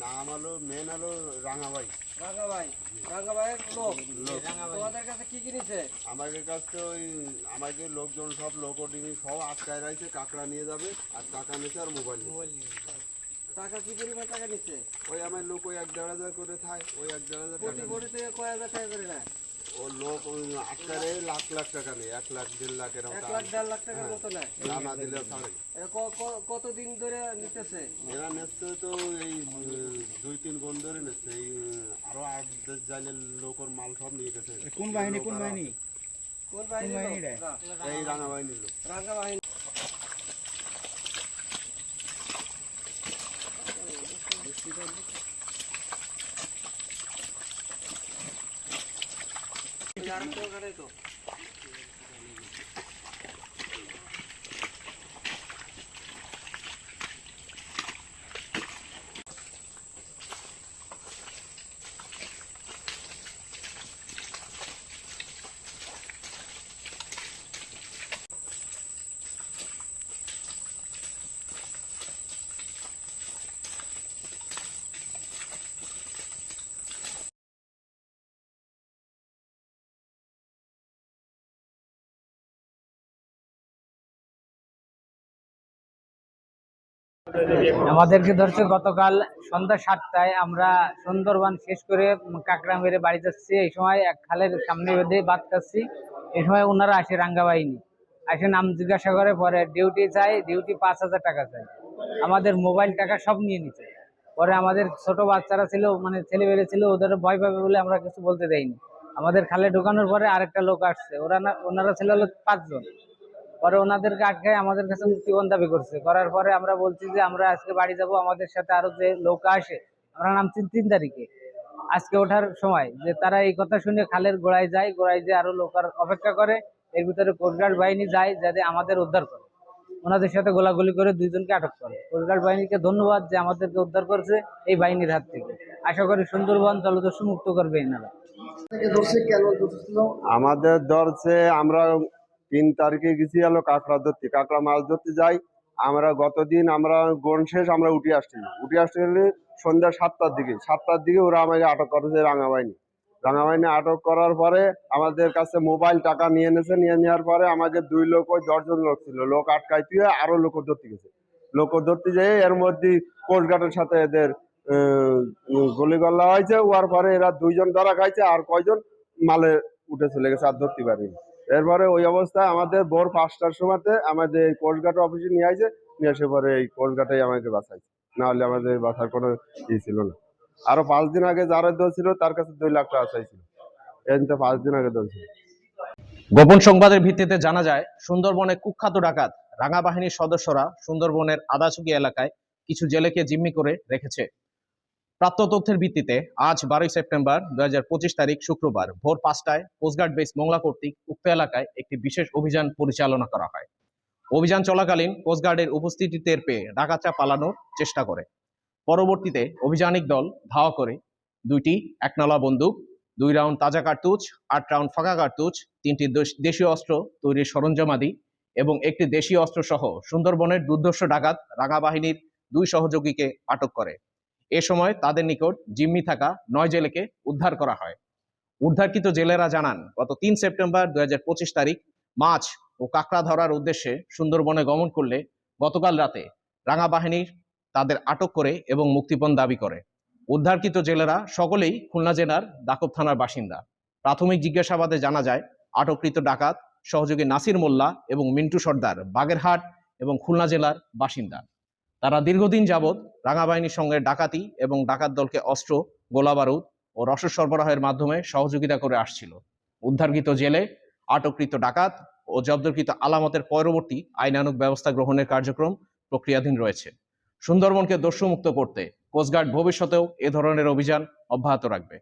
নাম হলো মেন হলো রাঙাবাই। রাঙাবাই। রাঙাবাইয়ের লোক। তোমাদের কাছে কি কিনেছে আমাদের কাছে ওই আমাদের লোকজন সব লোকডিঙি সব আটকায় রয়েছে কাকড়া নিয়ে যাবে আর টাকা নিয়েছে আর মোবাইল মোবাইল টাকা কি পরিমাণ টাকা নিচ্ছে ওই আমার লোক ওই এক দেড় হাজার করে থায় ওই এক দেড় হাজার টাকা বড়ি কয় হাজার টাকা করে নেয়? ও লোক ওই লাখ লাখ টাকা নেই এক লাখ দেড় লাখ এরকম এক লাখ দেড় লাখ টাকার মতো নেয়। জানা দিলে ছাড়ে এটা ক- ক- কতদিন ধরে নিতেছে? এরা নিচ্ছে তো এই দুই তিন গুণ ধরে নিচ্ছে। এই আরও আট দেশ লোকর মাল সব নিয়ে গেছে। কোন বাহিনী কোন বাহিনী? কোন বাহিনী এই রাঙা বাহিনীর লোক। রাঙ্গা বাহিনী ఆరంభ కలదు আমাদেরকে ধরছে, গতকাল সন্ধ্যা সাতটায় আমরা সুন্দরবন শেষ করে কাকড়া মেরে বাড়ি যাচ্ছি। এই সময় এক খালের সামনে বেঁধে বাদ খাচ্ছি এই সময় ওনারা আসে রাঙ্গা বাহিনী আসে নাম জিজ্ঞাসা করে, পরে ডিউটি চাই, ডিউটি পাঁচ হাজার টাকা চাই। আমাদের মোবাইল টাকা সব নিয়ে নিচ্ছে পরে আমাদের ছোট বাচ্চারা ছিল মানে ছেলেবেলে ছিল, ওদের ভয় পাবে বলে আমরা কিছু বলতে দেয়নি আমাদের খালে ঢোকানোর পরে আরেকটা লোক আসছে। ওরা না, ওনারা ছিল পাঁচজন। পরে ওনাদেরকে আটকায় আমাদের কাছে মুক্তিপণ দাবি করছে। করার পরে আমরা বলছি যে, আমরা আজকে বাড়ি যাব, আমাদের সাথে আরও যে নৌকা আসে, আমরা নামছি তিন তারিখে। আজকে ওঠার সময়। যে তারা এই কথা শুনে খালের গোড়ায় যায়, গোড়ায় যে আরও লোকার অপেক্ষা করে। এর ভিতরে কোস্টগার্ড বাহিনী যায়, যাতে আমাদের উদ্ধার করে। ওনাদের সাথে গোলাগুলি করে দুইজনকে আটক করে। কোস্টগার্ড বাহিনীকে ধন্যবাদ যে আমাদেরকে উদ্ধার করছে এই বাহিনীর হাত থেকে। আশা করি সুন্দরবন জলদস্যু মুক্ত করবে এনারা আমাদের ধরছে আমরা তিন তারিখে গেছি হলো কাঁকড়া ধরতে। কাঁকড়া মাছ ধরতে যাই, আমরা গতদিন আমরা গন শেষ আমরা উঠে আসছি উঠে আসতে গেলে সন্ধ্যা সাতটার দিকে সাতটার দিকে ওরা আমাকে আটক করেছে রাঙাবাহিনী রাঙাবাহিনী আটক করার পরে আমাদের কাছে মোবাইল টাকা নিয়ে এনেছে, নিয়ে নেওয়ার পরে আমাদের দুই লোক ওই দশজন লোক ছিল, লোক আটকাইতে হয়ে আরও লোক ধরতে গেছে। লোক ধরতে যেয়ে এর মধ্যে কোস্টগার্ডের সাথে এদের গলি গল্লা হয়েছে ওয়ার পরে এরা দুইজন ধরা খাইছে আর কয়জন মালে উঠে চলে গেছে, আর ধরতে পারিনি। এরপরে ওই অবস্থায় আমাদের ভোর পাঁচটার সময়তে আমাদের কোস্টগার্ড অফিসে নিয়ে আসে নিয়ে আসে পরে এই কোস্টগার্ডেই আমাকে বাঁচাইছে। নাহলে আমাদের বাঁচার কোনো ই ছিল না। আরও পাঁচ দিন আগে যারা ধরছিল তার কাছে দুই লাখ টাকা চাইছিল। তো পাঁচ দিন আগে ধরছিল গোপন সংবাদের ভিত্তিতে জানা যায় সুন্দরবনে কুখ্যাত ডাকাত রাঙা বাহিনীর সদস্যরা সুন্দরবনের আদাচুকি এলাকায় কিছু জেলেকে জিম্মি করে রেখেছে। প্রাপ্ত তথ্যের ভিত্তিতে আজ বারোই সেপ্টেম্বর দুই হাজার পঁচিশ তারিখ শুক্রবার ভোর পাঁচটায় কোস্টগার্ড বেস মোংলা কর্তৃক উক্ত এলাকায় একটি বিশেষ অভিযান পরিচালনা করা হয়। অভিযান চলাকালীন কোস্টগার্ডের উপস্থিতি টের পেয়ে ডাকাতরা পালানোর চেষ্টা করে। পরবর্তীতে অভিযানিক দল ধাওয়া করে দুইটি একনলা বন্দুক, দুই রাউন্ড তাজা কার্তুজ, আট রাউন্ড ফাঁকা কার্তুজ, তিনটি দেশ- দেশীয় অস্ত্র তৈরির সরঞ্জামাদি এবং একটি দেশীয় অস্ত্র সহ সুন্দরবনের দুর্ধর্ষ ডাকাত রাঙা বাহিনীর দুই সহযোগীকে আটক করে। এ সময় তাদের নিকট জিম্মি থাকা নয় জেলেকে উদ্ধার করা হয়। উদ্ধারকৃত জেলেরা জানান, গত তিন সেপ্টেম্বর দুই হাজার পঁচিশ তারিখ মাছ ও কাঁকড়া ধরার উদ্দেশ্যে সুন্দরবনে গমন করলে গতকাল রাতে রাঙা বাহিনীর তাদের আটক করে এবং মুক্তিপণ দাবি করে। উদ্ধারকৃত জেলেরা সকলেই খুলনা জেলার দাকব থানার বাসিন্দা। প্রাথমিক জিজ্ঞাসাবাদে জানা যায়, আটককৃত ডাকাত সহযোগী নাসির মোল্লা এবং মিন্টু সর্দার, বাগেরহাট এবং খুলনা জেলার বাসিন্দা। তারা দীর্ঘদিন যাবৎ রাঙা বাহিনীর সঙ্গে ডাকাতি এবং ডাকাত দলকে অস্ত্র, গোলাবারুদ ও রসদ সরবরাহের মাধ্যমে সহযোগিতা করে আসছিল। উদ্ধারকৃত জেলে আটককৃত ডাকাত ও জব্দকৃত আলামতের পরবর্তী আইনানুগ ব্যবস্থা গ্রহণের কার্যক্রম প্রক্রিয়াধীন রয়েছে। সুন্দরবনকে দস্যুমুক্ত করতে কোস্টগার্ড ভবিষ্যতেও এ ধরনের অভিযান অব্যাহত রাখবে।